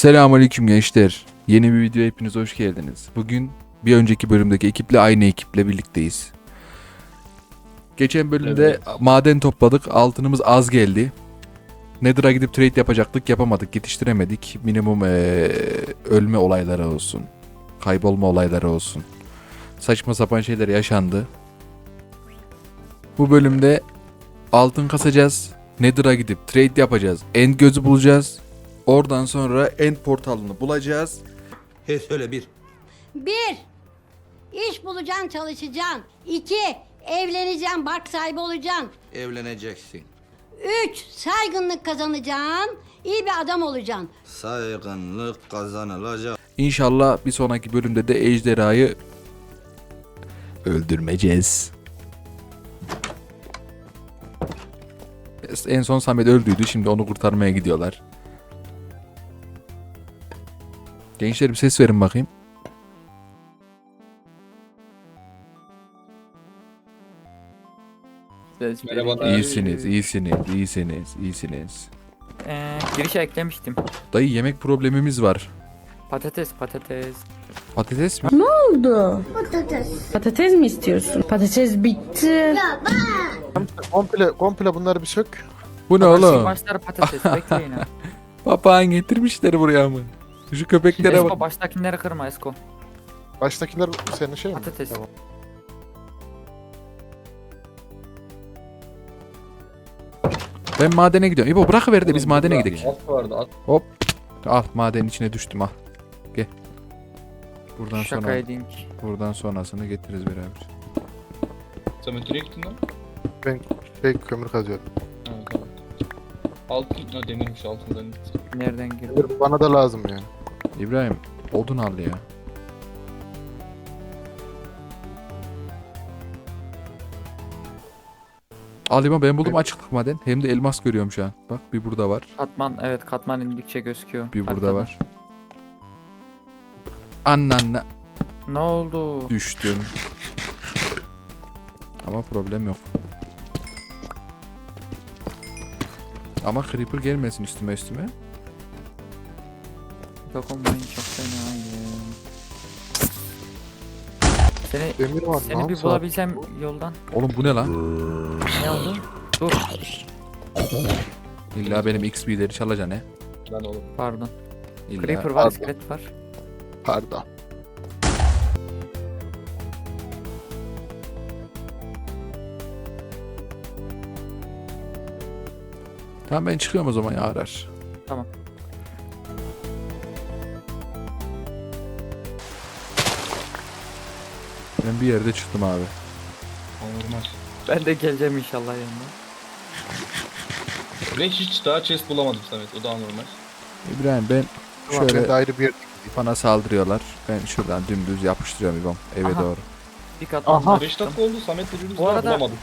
Selamünaleyküm gençler. Yeni bir video hepiniz hoş geldiniz. Bugün bir önceki bölümdeki ekiple aynı ekiple birlikteyiz. Geçen bölümde Evet. maden topladık. Altınımız az geldi. Nether'a gidip trade yapacaktık. Yapamadık. Yetiştiremedik. Minimum eee, ölme olayları olsun. Kaybolma olayları olsun. Saçma sapan şeyler yaşandı. Bu bölümde altın kasacağız. Nether'a gidip trade yapacağız. End gözü bulacağız. Oradan sonra end portalını bulacağız. He söyle bir. Bir, iş bulacaksın, çalışacaksın. İki, evleneceksin, bark sahibi olacaksın. Evleneceksin. Üç, saygınlık kazanacaksın. iyi bir adam olacaksın. Saygınlık kazanılacak. İnşallah bir sonraki bölümde de ejderhayı öldürmeyeceğiz. En son Samet öldüydü. Şimdi onu kurtarmaya gidiyorlar. Gençler bir ses verin bakayım. Merhabalar. İyisiniz, iyisiniz, iyisiniz, iyisiniz. Ee, girişe eklemiştim. Dayı yemek problemimiz var. Patates, patates. Patates mi? oldu? Patates. mi istiyorsun? Patates bitti. Komple komple bunları bir sök. Bu ne Başlı oğlum? Başları patates, bekleyin ha. Papağan getirmişler buraya mı? Şu köpeklere Esko bak. baştakileri kırma Esko. Baştakiler senin şey mi? Patates. Tamam. Ben madene gidiyorum. İbo bırakıver de biz madene gidelim. At vardı at. Hop. Al madenin içine düştüm al. Gel. Buradan Şaka sonra edeyim ki. buradan sonrasını getiririz beraber. Samet nereye gittin lan? Ben şey kömür kazıyorum. Ha tamam. Altın, ha demirmiş altından gitti. Nereden girdi? Bana da lazım yani. İbrahim odun al ya. Al ben buldum açıklık maden. Hem de elmas görüyorum şu an. Bak bir burada var. Katman, evet katman indikçe gözüküyor. Bir burada haritada. var. Annanla Ne oldu? düştüm. Ama problem yok. Ama creeper gelmesin üstüme üstüme. Dokunmayın çok fenayım. Seni, Demir var seni lan. bir bulabilsem yoldan. Oğlum bu ne lan? Ne oldu? Dur. İlla benim XP'leri çalacaksın he. Lan oğlum. Pardon. İlla. Creeper var, Pardon. iskelet var. Pardon. Tamam ben çıkıyorum o zaman ya arar. Tamam. Ben bir yerde çıktım abi. Normal. Ben de geleceğim inşallah yanına. Ve hiç daha chest bulamadım Samet. O daha normal. İbrahim ben Tamam, şöyle ben de ayrı bir yer. bana saldırıyorlar. Ben şuradan dümdüz yapıştırıyorum İbom eve Aha. doğru. Bir katman Aha. 5 dakika oldu Samet birbirimizi Bu daha arada- bulamadık.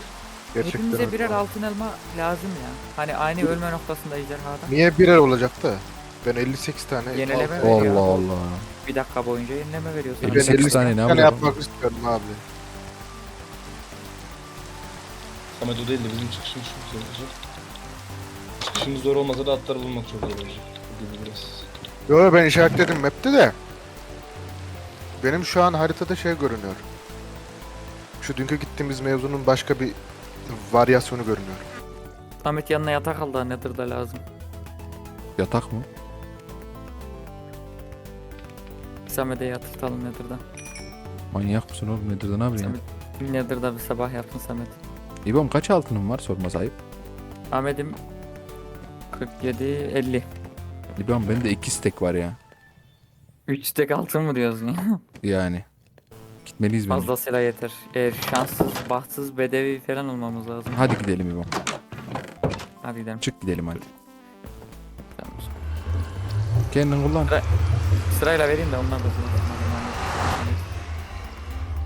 Gerçekten. Hepimize birer öyle. altın elma lazım ya. Hani aynı ölme noktasında ejderhada. Niye birer olacak da? Ben 58 tane. Yenileme. Allah Allah. Bir dakika boyunca yenileme veriyor Ben sana. 58 58 tane ne yapacağım? yapmak istiyorum abi. Samet o değil de bizim çıkışımız çok zor olacak. Çıkışımız zor olmasa da atları bulmak çok zor olacak. Yo yo, ben işaretledim map'te de. Benim şu an haritada şey görünüyor. Şu dünkü gittiğimiz mevzunun başka bir varyasyonu görünüyor. Ahmet yanına yatak al da nedir da lazım. Yatak mı? Samet'e yatırtalım nedir da. Manyak mısın oğlum nedir de ne yapıyorsun? Samet. Da bir sabah yaptın Samet. İbom kaç altınım var sorma sahip. Ahmet'im 47 50. İbom bende 2 stek var ya. 3 tek altın mı diyorsun ya? Yani. Gitmeliyiz benim. Fazlasıyla yeter. Eğer şanssız, bahtsız, bedevi falan olmamız lazım. Hadi gidelim İbom. Hadi gidelim. Çık gidelim hadi. Kendin kullan. Sırayla vereyim de onlar da.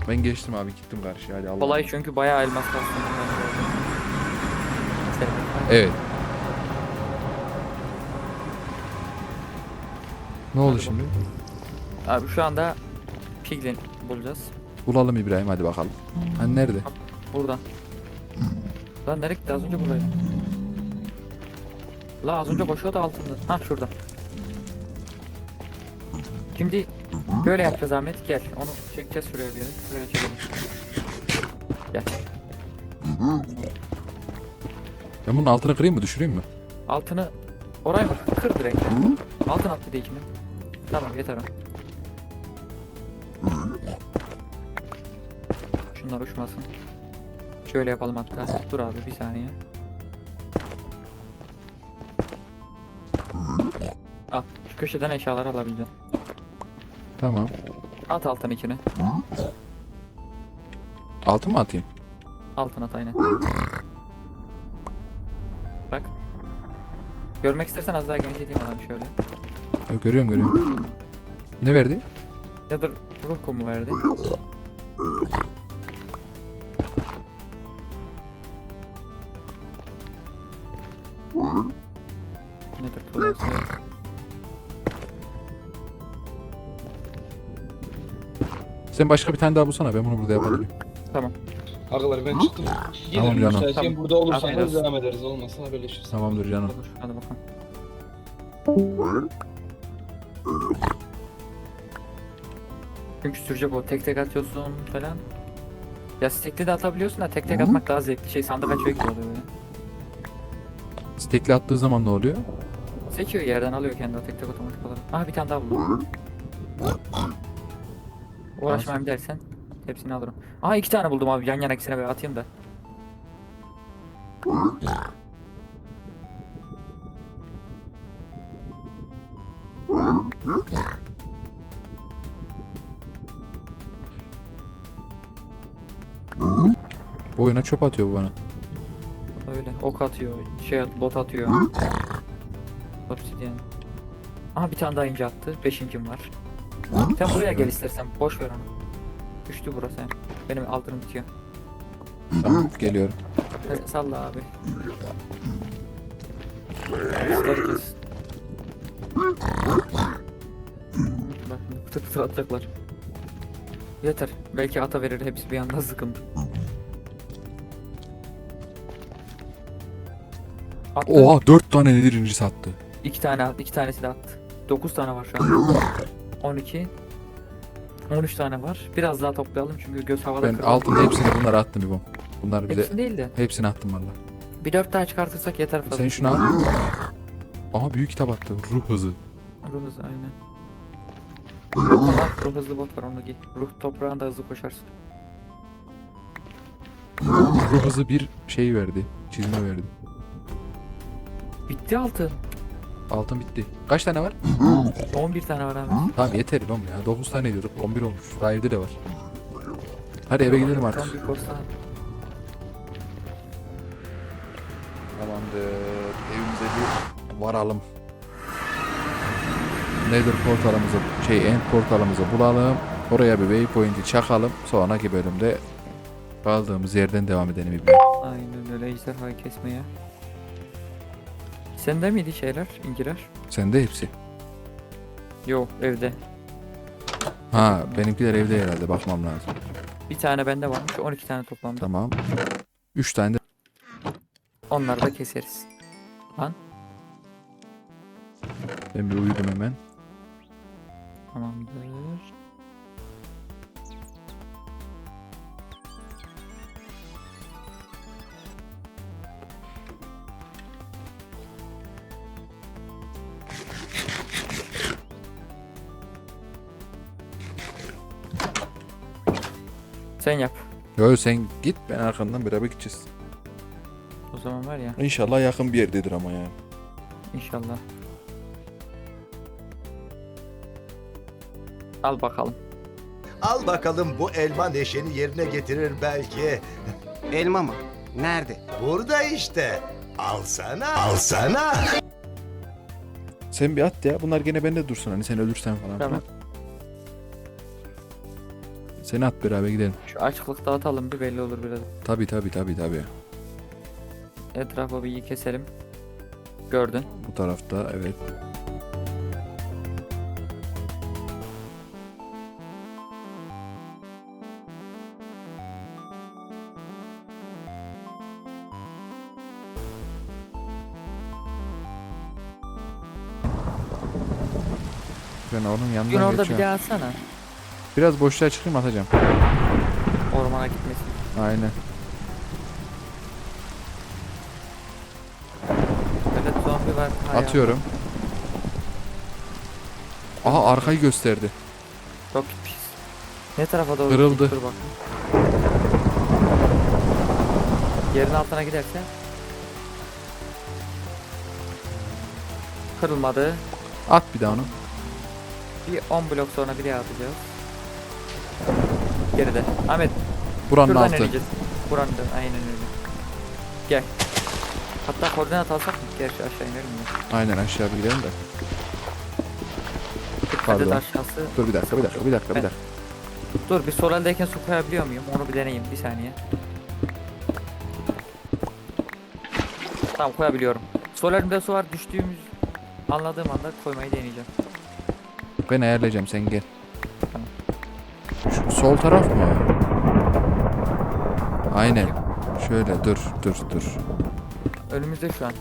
Ben geçtim abi gittim karşıya hadi Allah. Kolay çünkü bayağı elmas kastım. Evet. Ne oldu şimdi? Abi şu anda Piglin bulacağız. Bulalım İbrahim hadi bakalım. Hani nerede? Buradan. Lan nereye gitti az önce buradaydı. La az önce koşuyordu altında. Ha şurada. Şimdi böyle yapacağız Ahmet gel. Onu çekeceğiz şuraya bir yere. Şuraya çekelim. Gel. Ben bunun altını kırayım mı düşüreyim mi? Altını oraya mı? Kır direkt. Altın at bir de ikini. Tamam yeter o. Şunlar uçmasın. Şöyle yapalım hatta. Dur abi bir saniye. Al. Şu köşeden eşyaları alabileceğim. Tamam. At altın ikini. Altın mı atayım? Altın at aynen. Bak. Görmek istersen az daha genişleteyim adam şöyle. Ha, görüyorum görüyorum. Ne verdi? Ya da ruh kumu verdi. Sen başka bir tane daha bulsana ben bunu burada yapabilirim. Tamam. Arkadaşlar ben çıktım. Tamam Gelin canım. müsaitken Tamam. burada olursanız olsun. devam ederiz. Olmazsa haberleşiriz. Tamamdır canım. Olur. Hadi bakalım. Çünkü sürecek o tek tek atıyorsun falan. Ya tekli de atabiliyorsun da tek tek atmak daha zevkli. Şey sandık açıyor gibi oluyor böyle. Stekli attığı zaman ne oluyor? Seçiyor yerden alıyor kendi o tek tek otomatik olarak. Aha bir tane daha buldum. Uğraşmayayım dersen hepsini alırım. Aha iki tane buldum abi yan yana ikisine böyle atayım da. Bu oyuna çöp atıyor bu bana. Öyle ok atıyor, şey bot atıyor. Obsidian. Aha bir tane daha ince attı. Beşincim var. Sen buraya gel istersen. Boş ver onu. Düştü burası. Benim altınım bitiyor. Tamam geliyorum. Hadi salla abi. Kızları kes. Bak şimdi pıtır pıtır atacaklar. Yeter. Belki ata verir hepsi bir anda sıkıntı. Attı. Oha 4 tane nedir sattı. İki tane at, iki tanesi de attı. 9 tane var şu an. 12 13 tane var. Biraz daha toplayalım çünkü göz havada Ben kırıldı. altında hepsini bunları attım İbom. Bunlar bir de Hepsini değil de hepsini attım valla. bir dört tane çıkartırsak yeter fazla. Sen şunu al. Aha büyük kitap attı. Ruh hızı. Ruh hızı aynen. Bak ruh hızlı bot var onu giy. Ruh toprağında hızlı koşarsın. Ruh hızı bir şey verdi. Çizme verdi. Bitti altı. Altın bitti. Kaç tane var? 11 tane var abi. Tamam yeter İbom ya. 9 tane diyorduk. 11 olmuş. Daha evde de var. Hadi eve gidelim artık. Son bir posta. Tamamdır. Evimize bir varalım. Nether portalımızı, şey end portalımızı bulalım. Oraya bir waypoint'i çakalım. Sonraki bölümde kaldığımız yerden devam edelim İbrahim. Aynen öyle ejderhayı kesmeye. Sende miydi şeyler, inciler? Sende hepsi. Yok evde. Ha benimkiler evde herhalde bakmam lazım. Bir tane bende varmış 12 tane toplamda. Tamam. 3 tane de Onları da keseriz. Lan ben bir uyudum hemen. tamamdır. Sen yap. Yo sen git ben arkandan beraber gideceğiz. O zaman var ya İnşallah yakın bir yerdedir ama yani. inşallah. Al bakalım. Al bakalım bu elma neşeni yerine getirir belki. Elma mı? Nerede? Burada işte. Alsana. Alsana. Sen bir at ya. Bunlar gene bende dursun hani sen ölürsen falan. Tamam. filan. Seni at beraber gidelim. Şu açıklıkta atalım bir belli olur biraz. Tabi tabi tabi tabi. Etrafı bir iyi keselim. Gördün. Bu tarafta evet. Ben onun Gün yanından orada bir geçiyorum. daha atsana. Biraz boşluğa çıkayım atacağım. Ormana gitmesin. Aynen. Böyle zombi var. Hay Atıyorum. Aha arkayı gösterdi. Çok gitmişiz. Ne tarafa doğru? Kırıldı. Dur. Yerin altına giderse. Kırılmadı. At bir daha onu. Bir 10 blok sonra bir daha atacağız. Geride. Ahmet Buranın şuradan altı. ineceğiz. Buranın aynen öyle. Gel. Hatta koordinat alsak mı? Gerçi aşağı inelim mi? Aynen aşağı bir gidelim de. 40 Pardon. adet aşağısı. Dur bir dakika bir dakika bir dakika bir dakika. Dur bir sol eldeyken su koyabiliyor muyum? Onu bir deneyeyim bir saniye. Tamam koyabiliyorum. Sol elimde su var düştüğümüz anladığım anda koymayı deneyeceğim. Ben ayarlayacağım sen gel. Sol taraf mı? Aynen. Şöyle dur dur dur. Önümüzde şu an.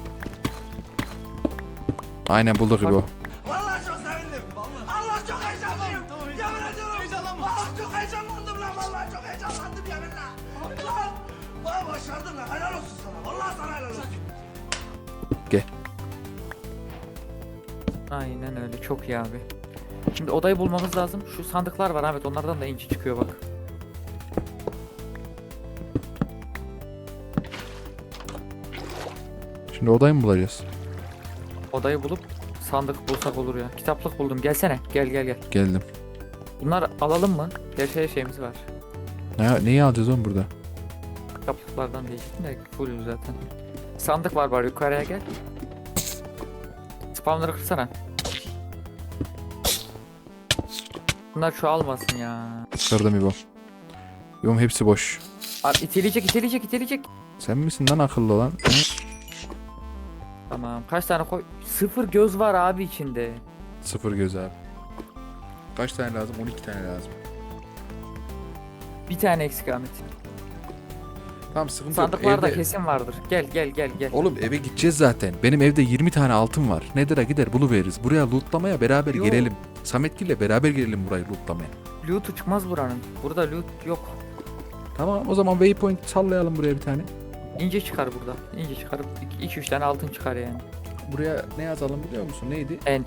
Aynen bulduk gibi o. Vallahi çok sevindim. Allah çok heyecanlıyım. Yemin ediyorum. Vallahi çok heyecanlandım lan. Vallahi çok heyecanlandım yeminle. Lan. Vay başardın lan. Helal olsun sana. Vallahi sana helal olsun. Aynen öyle çok iyi abi. Şimdi odayı bulmamız lazım. Şu sandıklar var Ahmet onlardan da inci çıkıyor bak. Şimdi odayı mı bulacağız? Odayı bulup sandık bulsak olur ya. Kitaplık buldum gelsene gel gel gel. Geldim. Bunlar alalım mı? Gerçi her şeyimiz var. Ne, neyi alacağız oğlum burada? Kitaplıklardan diyecektim de full zaten. Sandık var var yukarıya gel. Spamları kırsana. Bunlar şu almasın ya. Kırdım İbo. İbo'm hepsi boş. Abi iteleyecek iteleyecek iteleyecek. Sen misin lan akıllı olan? Tamam kaç tane koy? Sıfır göz var abi içinde. Sıfır göz abi. Kaç tane lazım? 12 tane lazım. Bir tane eksik Ahmet. Tamam sıkıntı yok. Sandıklarda Evde- kesin vardır. Gel gel gel gel. Oğlum eve gideceğiz zaten. Benim evde 20 tane altın var. Nedir'a gider buluveririz. Buraya lootlamaya beraber Yo. gelelim. Sametgil'le beraber gelelim burayı lootlamaya. Loot'u çıkmaz buranın. Burada loot yok. Tamam o zaman waypoint sallayalım buraya bir tane. İnce çıkar burada. İnce çıkarıp 2-3 tane altın çıkar yani. Buraya ne yazalım biliyor musun? Neydi? End.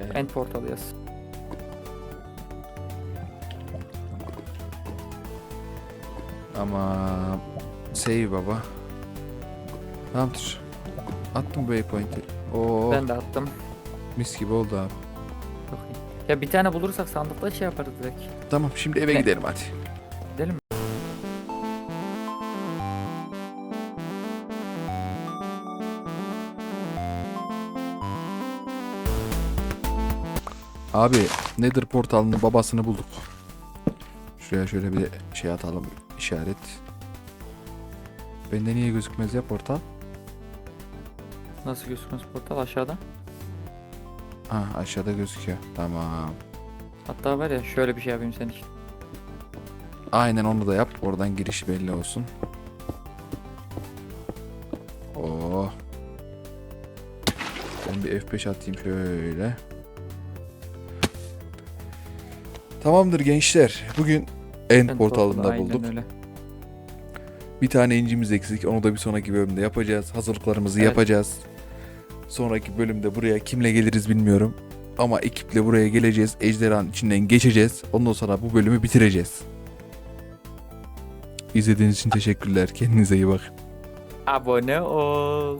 Evet. End portalı yaz. Ama save baba. Tamamdır. Attım waypoint'i. Oo Ben de attım. mis gibi oldu abi. Ya bir tane bulursak sandıkta şey yaparız direkt. Tamam şimdi eve Ne? gidelim hadi. Gidelim mi? Abi Nether portalının babasını bulduk. Şuraya şöyle bir şey atalım işaret. Bende niye gözükmez ya portal? Nasıl gözükmüyor portal aşağıda? Ha aşağıda gözüküyor. Tamam. Hatta var ya şöyle bir şey yapayım senin için. Aynen onu da yap. Oradan giriş belli olsun. Oo. Ben bir F5 atayım şöyle. Tamamdır gençler. Bugün end End portalında bulduk. Öyle. Bir tane incimiz eksik. Onu da bir sonraki bölümde yapacağız. Hazırlıklarımızı Evet. yapacağız. Sonraki bölümde buraya kimle geliriz bilmiyorum. Ama ekiple buraya geleceğiz. Ejderhanın içinden geçeceğiz. Ondan sonra bu bölümü bitireceğiz. İzlediğiniz için teşekkürler. Kendinize iyi bakın. Abone ol.